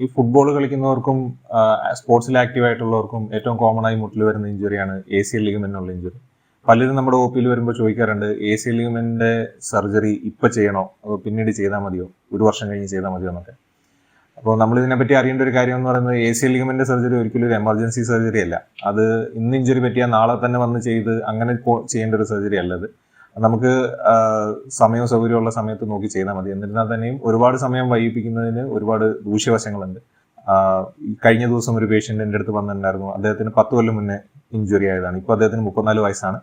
ഈ ഫുട്ബോൾ കളിക്കുന്നവർക്കും സ്പോർട്സിൽ ആക്റ്റീവ് ആയിട്ടുള്ളവർക്കും ഏറ്റവും കോമൺ ആയി മുട്ടിൽ വരുന്ന ഇഞ്ചുറിയാണ് എ സി എൽ ലിഗമെന്നുള്ള ഇഞ്ചുറി പലരും നമ്മുടെ ഒ പിയിൽ വരുമ്പോൾ ചോദിക്കാറുണ്ട് എ സി എൽ ലിഗമെന്റിന്റെ സർജറി ഇപ്പൊ ചെയ്യണോ? അതോ പിന്നീട് ചെയ്താൽ മതിയോ? ഒരു വർഷം കഴിഞ്ഞ് ചെയ്താൽ മതിയോ എന്നൊക്കെ. അപ്പോൾ നമ്മൾ ഇതിനെപ്പറ്റി അറിയേണ്ട ഒരു കാര്യം എന്ന് പറയുന്നത് A C L ligament surgery ഒരിക്കലും ഒരു എമർജൻസി സർജറി അല്ല. അത് ഇന്ന് ഇഞ്ചുറി പറ്റിയാൽ നാളെ തന്നെ വന്ന് ചെയ്ത് അങ്ങനെ ചെയ്യേണ്ട ഒരു സർജറി അല്ല അത്. നമുക്ക് സമയവും സൗകര്യമുള്ള സമയത്ത് നോക്കി ചെയ്താൽ മതി. എന്നിരുന്നാൽ തന്നെയും ഒരുപാട് സമയം വൈകിപ്പിക്കുന്നതിന് ഒരുപാട് ദൂഷ്യവശങ്ങളുണ്ട്. കഴിഞ്ഞ ദിവസം ഒരു പേഷ്യന്റ് എന്റെ അടുത്ത് വന്നിട്ടുണ്ടായിരുന്നു. അദ്ദേഹത്തിന് പത്ത് കൊല്ലം മുന്നേ ഇഞ്ചുറി ആയതാണ്. ഇപ്പോൾ അദ്ദേഹത്തിന് മുപ്പത്തിനാല് വയസ്സാണ്.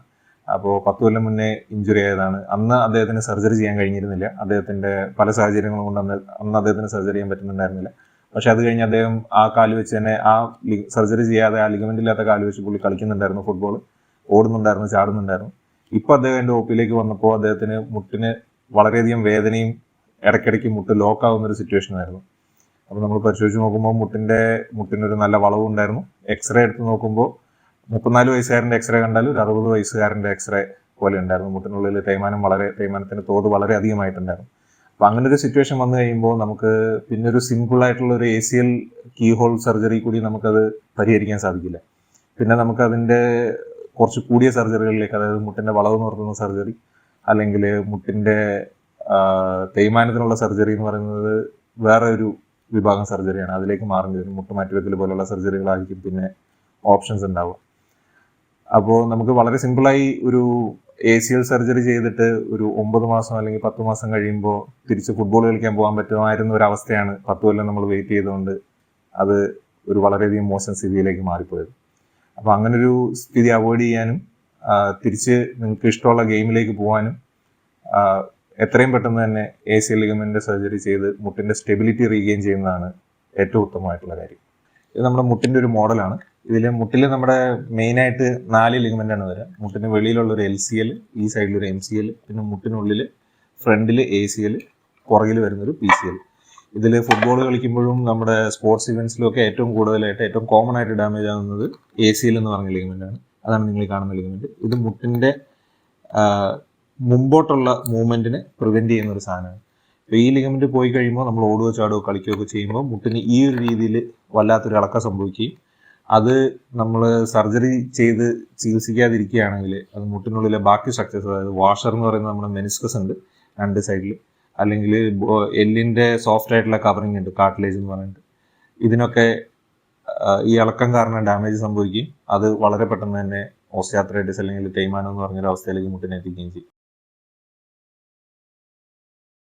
അപ്പോൾ പത്ത് കൊല്ലം മുന്നേ ഇഞ്ചുറി ആയതാണ്. അന്ന് അദ്ദേഹത്തിന് സർജറി ചെയ്യാൻ കഴിഞ്ഞിരുന്നില്ല. അദ്ദേഹത്തിന്റെ പല സാഹചര്യങ്ങളും കൊണ്ട് അന്ന് അന്ന് അദ്ദേഹത്തിന് സർജറി ചെയ്യാൻ പറ്റുന്നുണ്ടായിരുന്നില്ല. പക്ഷെ അത് കഴിഞ്ഞ് അദ്ദേഹം ആ കാൽ വെച്ച് തന്നെ ആ സർജറി ചെയ്യാതെ ആ ലിഗമെന്റ് ഇല്ലാത്ത കാൽ വെച്ച് പുള്ളി കളിക്കുന്നുണ്ടായിരുന്നു ഫുട്ബോൾ ഓടുന്നുണ്ടായിരുന്നു ചാടുന്നുണ്ടായിരുന്നു. ഇപ്പൊ അദ്ദേഹം എന്റെ ഒപ്പിലേക്ക് വന്നപ്പോൾ അദ്ദേഹത്തിന് മുട്ടിന് വളരെയധികം വേദനയും ഇടയ്ക്കിടയ്ക്ക് മുട്ട് ലോക്ക് ആവുന്ന ഒരു സിറ്റുവേഷൻ ആയിരുന്നു. അപ്പോൾ നമ്മൾ പരിശോധിച്ച് നോക്കുമ്പോൾ മുട്ടിന്റെ മുട്ടിനൊരു നല്ല വളവും ഉണ്ടായിരുന്നു. എക്സ്റേ എടുത്ത് നോക്കുമ്പോൾ മുപ്പത്തിനാല് വയസ്സുകാരന്റെ എക്സ്റേ കണ്ടാൽ ഒരു അറുപത് വയസ്സുകാരന്റെ എക്സ്റേ പോലെ ഉണ്ടായിരുന്നു. മുട്ടിനുള്ളിൽ തേയ്മാനം വളരെ തേയ്മാനത്തിന്റെ തോത് വളരെ അധികമായിട്ടുണ്ടായിരുന്നു. അപ്പൊ അങ്ങനെ ഒരു സിറ്റുവേഷൻ വന്നു കഴിയുമ്പോൾ നമുക്ക് പിന്നെ ഒരു സിമ്പിൾ ആയിട്ടുള്ള ഒരു A C L key hole surgery കൂടി നമുക്കത് പരിഹരിക്കാൻ സാധിക്കില്ല. പിന്നെ നമുക്ക് അതിന്റെ കുറച്ച് കൂടിയ സർജറികളിലേക്ക് അതായത് മുട്ടിന്റെ വളവ് നിർത്തുന്ന സർജറി അല്ലെങ്കിൽ മുട്ടിന്റെ തേയ്മാനത്തിനുള്ള സർജറി എന്ന് പറയുന്നത് വേറെ ഒരു വിഭാഗം സർജറിയാണ്. അതിലേക്ക് മാറേണ്ടി വരും മുട്ട് മാറ്റിവെക്കൽ പോലുള്ള സർജറികളായിരിക്കും പിന്നെ ഓപ്ഷൻസ് ഉണ്ടാവുക. അപ്പോൾ നമുക്ക് വളരെ സിമ്പിളായി ഒരു എ സി എൽ സർജറി ചെയ്തിട്ട് ഒരു ഒമ്പത് മാസം അല്ലെങ്കിൽ പത്ത് മാസം കഴിയുമ്പോൾ തിരിച്ച് ഫുട്ബോൾ കളിക്കാൻ പോകാൻ പറ്റുമായിരുന്ന ഒരു അവസ്ഥയാണ് പത്ത് കൊല്ലം നമ്മൾ വെയിറ്റ് ചെയ്തുകൊണ്ട് അത് ഒരു വളരെയധികം മോശം സ്ഥിതിയിലേക്ക് മാറിപ്പോയത്. അപ്പോൾ അങ്ങനൊരു സ്ഥിതി അവോയ്ഡ് ചെയ്യാനും തിരിച്ച് നിങ്ങൾക്ക് ഇഷ്ടമുള്ള ഗെയിമിലേക്ക് പോകാനും എത്രയും പെട്ടെന്ന് തന്നെ എ സി ലിഗമെന്റിന്റെ സർജറി ചെയ്ത് മുട്ടിന്റെ സ്റ്റെബിലിറ്റി റീഗെയിൻ ചെയ്യുന്നതാണ് ഏറ്റവും ഉത്തമമായിട്ടുള്ള കാര്യം. ഇത് നമ്മുടെ മുട്ടിന്റെ ഒരു മോഡലാണ്. ഇതിൽ മുട്ടിൽ നമ്മുടെ മെയിൻ ആയിട്ട് നാല് ലിഗമെന്റ് ആണ് വരിക മുട്ടിന് വെളിയിലുള്ള ഒരു എൽ സി എൽ ഈ സൈഡിലൊരു എം സി എൽ പിന്നെ മുട്ടിനുള്ളിൽ ഫ്രണ്ടിൽ എ സി എൽ പുറകിൽ വരുന്നൊരു പി സി എൽ ഇതിൽ ഫുട്ബോൾ കളിക്കുമ്പോഴും നമ്മുടെ സ്പോർട്സ് ഇവന്റ്സിലും ഒക്കെ ഏറ്റവും കൂടുതലായിട്ട് ഏറ്റവും കോമൺ ആയിട്ട് ഡാമേജ് ആകുന്നത് എ സി എൽ എന്ന് പറഞ്ഞ ലിഗമെന്റ് ആണ്. അതാണ് നിങ്ങൾ കാണുന്ന ലിഗമെന്റ് ഇത് മുട്ടിന്റെ മുമ്പോട്ടുള്ള മൂവ്മെന്റിനെ പ്രിവെന്റ് ചെയ്യുന്ന ഒരു സാധനമാണ്. അപ്പോൾ ഈ ലിഗമെന്റ് പോയി കഴിയുമ്പോൾ നമ്മൾ ഓടുകയോ ചാടുകയോ കളിക്കുകയോ ഒക്കെ ചെയ്യുമ്പോൾ മുട്ടിന് ഈ ഒരു രീതിയിൽ വല്ലാത്തൊരു ഇളക്കം സംഭവിക്കുകയും അത് നമ്മൾ സർജറി ചെയ്ത് ചികിത്സിക്കാതിരിക്കുകയാണെങ്കിൽ അത് മുട്ടിനുള്ളിലെ ബാക്കി സ്ട്രക്ചേഴ്സ് അതായത് വാഷർ എന്ന് പറയുന്ന നമ്മുടെ മെനിസ്കസ് ഉണ്ട് രണ്ട് സൈഡിൽ അല്ലെങ്കിൽ എല്ലിന്റെ സോഫ്റ്റ് ആയിട്ടുള്ള കവറിങ് ഉണ്ട് കാർട്ടിലേജ് എന്ന് പറഞ്ഞിട്ട്. ഇതിനൊക്കെ ഈ ഇളക്കം കാരണം ഡാമേജ് സംഭവിക്കുകയും അത് വളരെ പെട്ടെന്ന് തന്നെ ഓസ്റ്റിയാത്രൈറ്റിസ് അല്ലെങ്കിൽ തേയ്മാനം എന്ന് പറഞ്ഞൊരു അവസ്ഥയിലേക്ക് മുട്ടിനെത്തിക്കുകയും ചെയ്യും.